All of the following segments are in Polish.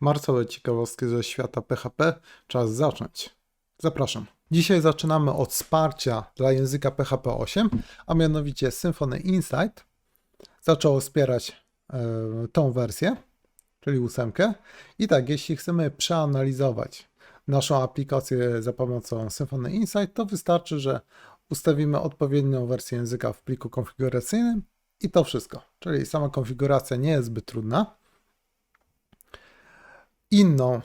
Marcowe ciekawostki ze świata PHP. Czas zacząć. Zapraszam. Dzisiaj zaczynamy od wsparcia dla języka PHP 8, a mianowicie Symfony Insight zaczęło wspierać e, tą wersję, czyli ósemkę. I tak, jeśli chcemy przeanalizować naszą aplikację za pomocą Symfony Insight, to wystarczy, że ustawimy odpowiednią wersję języka w pliku konfiguracyjnym i to wszystko. Czyli sama konfiguracja nie jest zbyt trudna. Inną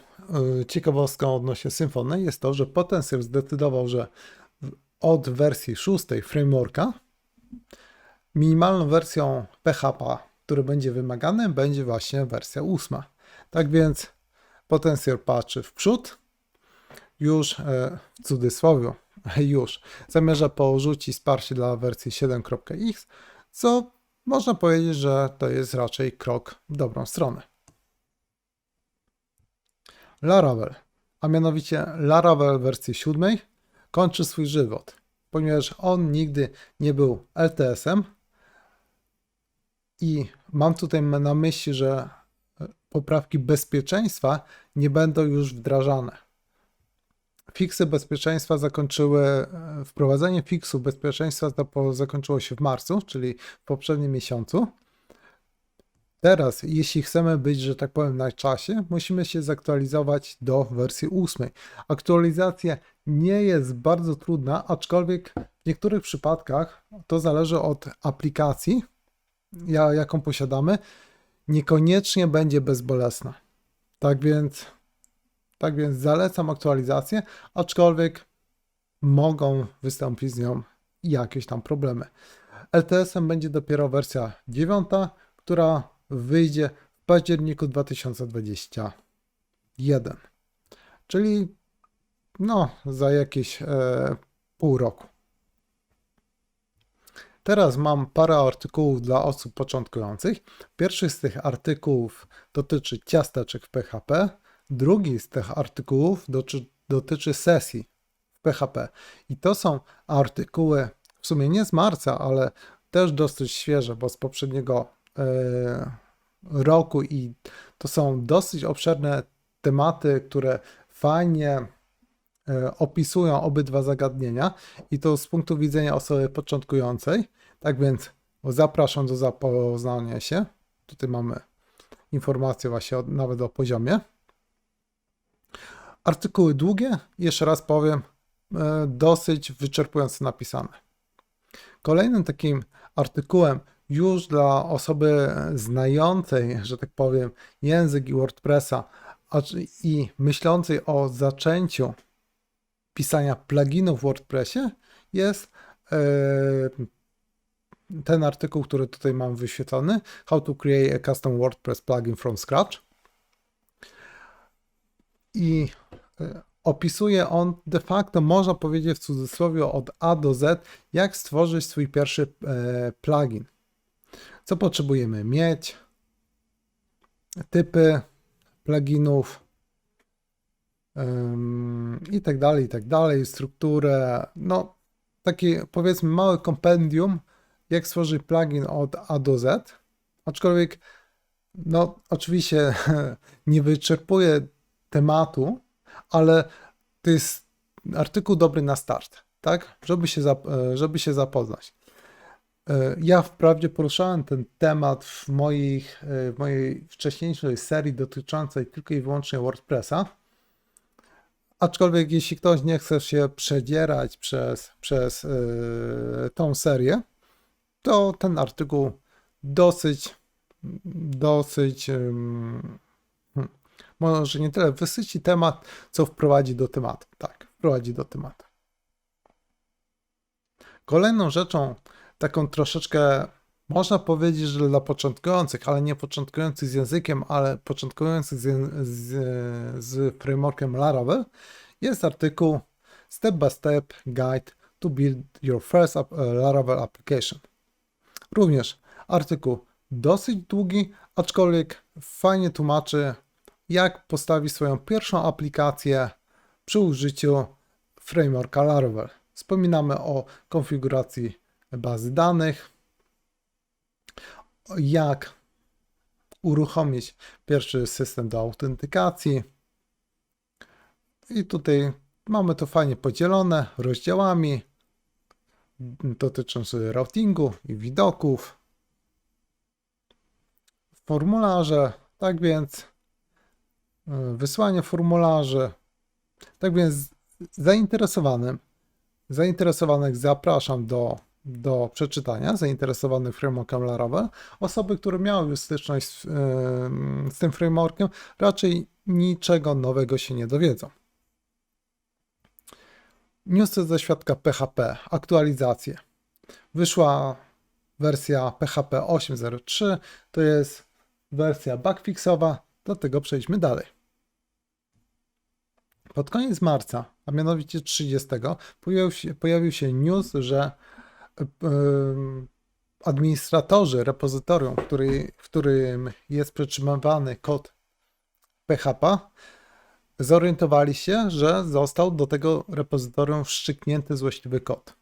y, ciekawostką odnośnie Symfony jest to, że Potencjal zdecydował, że od wersji 6 frameworka minimalną wersją PHP, który będzie wymagany, będzie właśnie wersja 8. Tak więc Potencjal patrzy w przód, już e, w cudzysłowie, już zamierza porzucić wsparcie dla wersji 7.x, co można powiedzieć, że to jest raczej krok w dobrą stronę. Laravel, a mianowicie Laravel wersji 7 kończy swój żywot, ponieważ on nigdy nie był LTS-em i mam tutaj na myśli, że poprawki bezpieczeństwa nie będą już wdrażane. Fiksy bezpieczeństwa zakończyły, wprowadzenie fiksu bezpieczeństwa zakończyło się w marcu, czyli w poprzednim miesiącu. Teraz, jeśli chcemy być, że tak powiem, na czasie, musimy się zaktualizować do wersji 8. Aktualizacja nie jest bardzo trudna, aczkolwiek w niektórych przypadkach to zależy od aplikacji, jaką posiadamy, niekoniecznie będzie bezbolesna. Tak więc, tak więc zalecam aktualizację, aczkolwiek mogą wystąpić z nią jakieś tam problemy. LTS-em będzie dopiero wersja 9, która wyjdzie w październiku 2021. Czyli no, za jakieś e, pół roku. Teraz mam parę artykułów dla osób początkujących. Pierwszy z tych artykułów dotyczy ciasteczek w PHP. Drugi z tych artykułów dotyczy, dotyczy sesji w PHP. I to są artykuły w sumie nie z marca, ale też dosyć świeże, bo z poprzedniego e, roku i to są dosyć obszerne tematy, które fajnie e, opisują obydwa zagadnienia i to z punktu widzenia osoby początkującej. Tak więc zapraszam do zapoznania się. Tutaj mamy informacje właśnie nawet o poziomie. Artykuły długie, jeszcze raz powiem, e, dosyć wyczerpująco napisane. Kolejnym takim artykułem już dla osoby znającej, że tak powiem, język i WordPressa i myślącej o zaczęciu pisania pluginów w WordPressie jest e, ten artykuł, który tutaj mam wyświetlony, How to create a custom WordPress plugin from scratch. I e, opisuje on de facto, można powiedzieć w cudzysłowie, od A do Z, jak stworzyć swój pierwszy e, plugin co potrzebujemy? Mieć, typy pluginów i tak dalej, i tak dalej, strukturę, no takie powiedzmy małe kompendium, jak stworzyć plugin od A do Z, aczkolwiek no oczywiście nie wyczerpuje tematu, ale to jest artykuł dobry na start, tak, żeby się, żeby się zapoznać. E, ja wprawdzie poruszałem ten temat w, moich, e, w mojej wcześniejszej serii dotyczącej tylko i wyłącznie WordPressa. Aczkolwiek jeśli ktoś nie chce się przedzierać przez, przez yy, tą serię, to ten artykuł dosyć, dosyć, yy, może nie tyle wysyci temat, co wprowadzi do tematu. Tak, wprowadzi do tematu. Kolejną rzeczą, taką troszeczkę, można powiedzieć, że dla początkujących, ale nie początkujących z językiem, ale początkujących z, z, z frameworkiem Laravel, jest artykuł Step by Step Guide to Build Your First Laravel Application. Również artykuł dosyć długi, aczkolwiek fajnie tłumaczy, jak postawić swoją pierwszą aplikację przy użyciu frameworka Laravel. Wspominamy o konfiguracji bazy danych, jak uruchomić pierwszy system do autentykacji. I tutaj mamy to fajnie podzielone rozdziałami dotyczące routingu i widoków. Formularze, tak więc wysłanie formularzy. Tak więc zainteresowanym, zainteresowanych zapraszam do, do przeczytania, zainteresowanych frameworkiem Laravel. Osoby, które miały już styczność z, z tym frameworkiem, raczej niczego nowego się nie dowiedzą. Newsy ze świadka PHP, aktualizacje. Wyszła wersja PHP 8.03, to jest wersja bugfixowa, do tego przejdźmy dalej. Pod koniec marca, a mianowicie 30, pojawił się, pojawił się news, że yy, administratorzy repozytorium, który, w którym jest przetrzymywany kod PHP, zorientowali się, że został do tego repozytorium wszczyknięty złośliwy kod.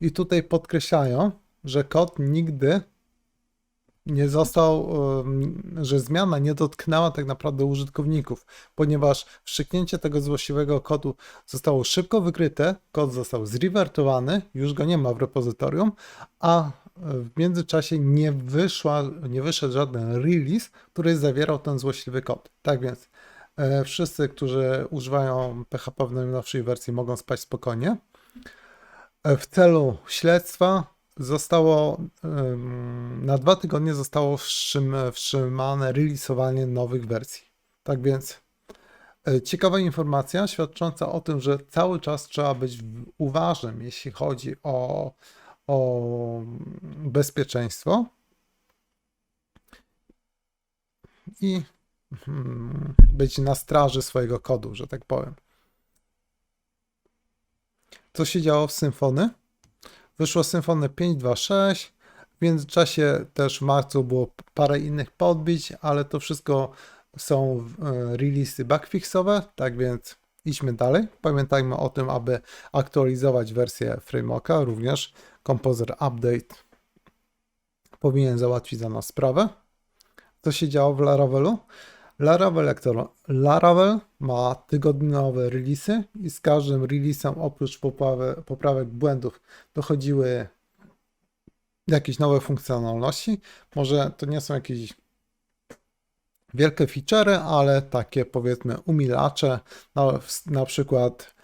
I tutaj podkreślają, że kod nigdy nie został, że zmiana nie dotknęła tak naprawdę użytkowników, ponieważ wszczyknięcie tego złośliwego kodu zostało szybko wykryte, kod został zrewertowany, już go nie ma w repozytorium, a w międzyczasie nie, wyszła, nie wyszedł żaden release, który zawierał ten złośliwy kod. Tak więc e, wszyscy, którzy używają PHP w najnowszej wersji mogą spać spokojnie. E, w celu śledztwa zostało na dwa tygodnie zostało wstrzymane releasowanie nowych wersji. Tak więc e, ciekawa informacja świadcząca o tym, że cały czas trzeba być uważnym, jeśli chodzi o, o bezpieczeństwo. I hmm, być na straży swojego kodu, że tak powiem. Co się działo w Symfony? Wyszło Symfony 5.2.6. W międzyczasie też w marcu było parę innych podbić, ale to wszystko są e, releasy bugfixowe, tak więc idźmy dalej. Pamiętajmy o tym, aby aktualizować wersję frameworka, również Composer Update powinien załatwić za nas sprawę. Co się działo w Laravelu? Laravel, Laravel ma tygodniowe releasy i z każdym releasem oprócz poprawek błędów dochodziły jakieś nowe funkcjonalności. Może to nie są jakieś wielkie featurey, ale takie powiedzmy umilacze, na, na przykład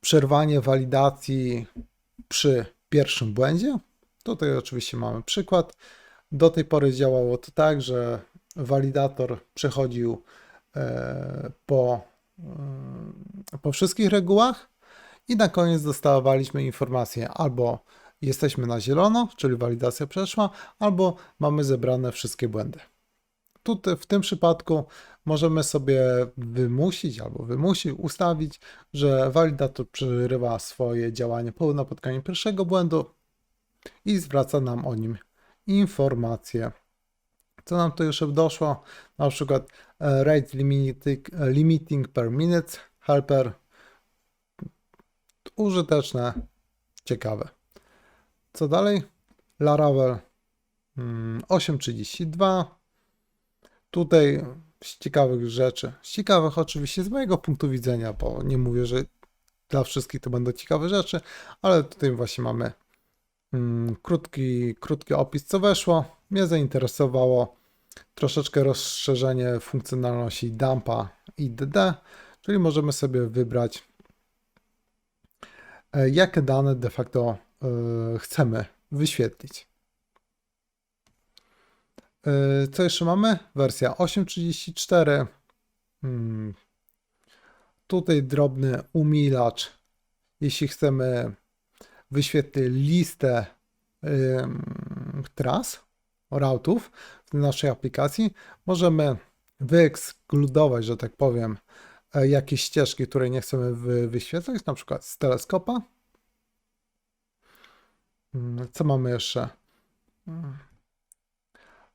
przerwanie walidacji przy pierwszym błędzie. Tutaj oczywiście mamy przykład. Do tej pory działało to tak, że walidator przechodził e, po, e, po wszystkich regułach i na koniec dostawaliśmy informację albo jesteśmy na zielono, czyli walidacja przeszła, albo mamy zebrane wszystkie błędy. Tutaj w tym przypadku możemy sobie wymusić albo wymusić, ustawić, że walidator przerywa swoje działanie po napotkaniu pierwszego błędu i zwraca nam o nim informację. Co nam tu jeszcze doszło? Na przykład e, rate limiting, limiting per minute, helper. Użyteczne, ciekawe. Co dalej? Laravel 8.32. Mm, tutaj z ciekawych rzeczy, z ciekawych oczywiście z mojego punktu widzenia, bo nie mówię, że dla wszystkich to będą ciekawe rzeczy, ale tutaj właśnie mamy mm, krótki, krótki opis, co weszło. Mnie zainteresowało troszeczkę rozszerzenie funkcjonalności dumpa i dd, czyli możemy sobie wybrać e, jakie dane de facto chcemy wyświetlić. E, co jeszcze mamy? Wersja 8.34. Hmm. Tutaj drobny umilacz. Jeśli chcemy wyświetlić listę tras, routów w naszej aplikacji, możemy wyekskludować, że tak powiem, e, jakieś ścieżki, które nie chcemy wyświetlać, na przykład z teleskopa. Mm, co mamy jeszcze? Mm.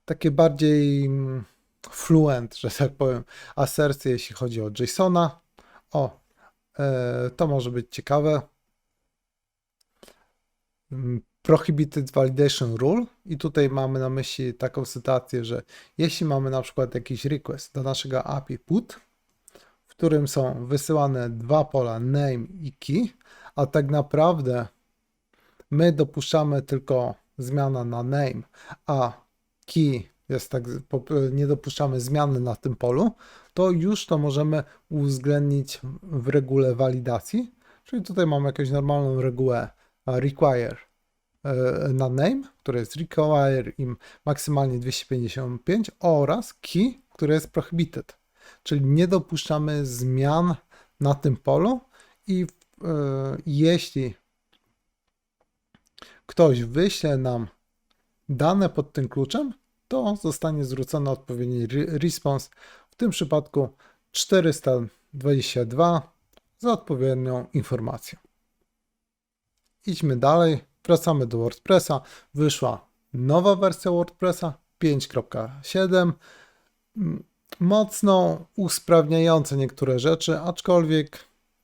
Takie bardziej mm, fluent, że tak powiem, asercje, jeśli chodzi o JSONa. O, e, to może być ciekawe. Prohibited Validation Rule i tutaj mamy na myśli taką sytuację, że jeśli mamy na przykład jakiś request do naszego API put, w którym są wysyłane dwa pola name i key, a tak naprawdę my dopuszczamy tylko zmiana na name, a key jest tak, nie dopuszczamy zmiany na tym polu, to już to możemy uwzględnić w regule walidacji. Czyli tutaj mamy jakąś normalną regułę require e, na name, które jest require im maksymalnie 255 oraz key, które jest prohibited. Czyli nie dopuszczamy zmian na tym polu i e, jeśli ktoś wyśle nam dane pod tym kluczem, to zostanie zwrócony odpowiedni re- response, w tym przypadku 422 za odpowiednią informację. Idźmy dalej, wracamy do WordPressa. Wyszła nowa wersja WordPressa 5.7, m, mocno usprawniająca niektóre rzeczy, aczkolwiek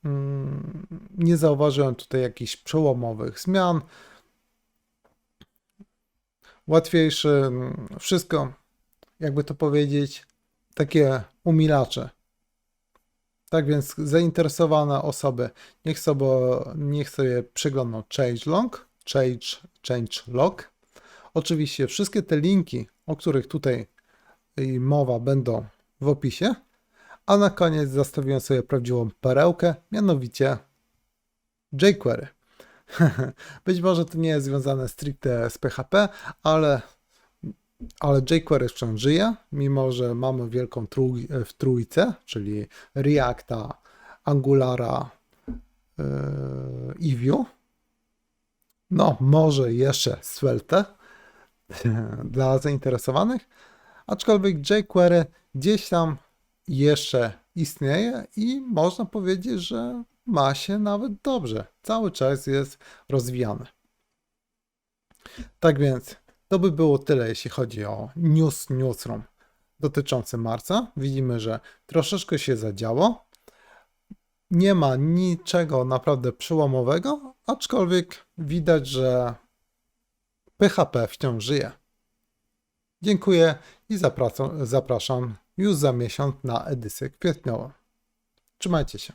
mm, nie zauważyłem tutaj jakichś przełomowych zmian łatwiejszy, mm, wszystko, jakby to powiedzieć, takie umilacze. Tak więc zainteresowane osoby niech sobie, niech sobie przeglądną changelog, change, changelog. Oczywiście wszystkie te linki, o których tutaj y, mowa będą w opisie, a na koniec zastawiłem sobie prawdziwą perełkę, mianowicie jQuery. Być może to nie jest związane stricte z PHP, ale, ale jQuery wciąż żyje, mimo że mamy wielką trój, w trójce, czyli Reacta, Angulara yy, i Vue. No, może jeszcze Svelte dla zainteresowanych, aczkolwiek jQuery gdzieś tam jeszcze istnieje i można powiedzieć, że ma się nawet dobrze. Cały czas jest rozwijany. Tak więc to by było tyle, jeśli chodzi o news newsroom dotyczący marca. Widzimy, że troszeczkę się zadziało. Nie ma niczego naprawdę przełomowego, aczkolwiek widać, że PHP wciąż żyje. Dziękuję i zapraszam, już za miesiąc na edycję kwietniową. Trzymajcie się.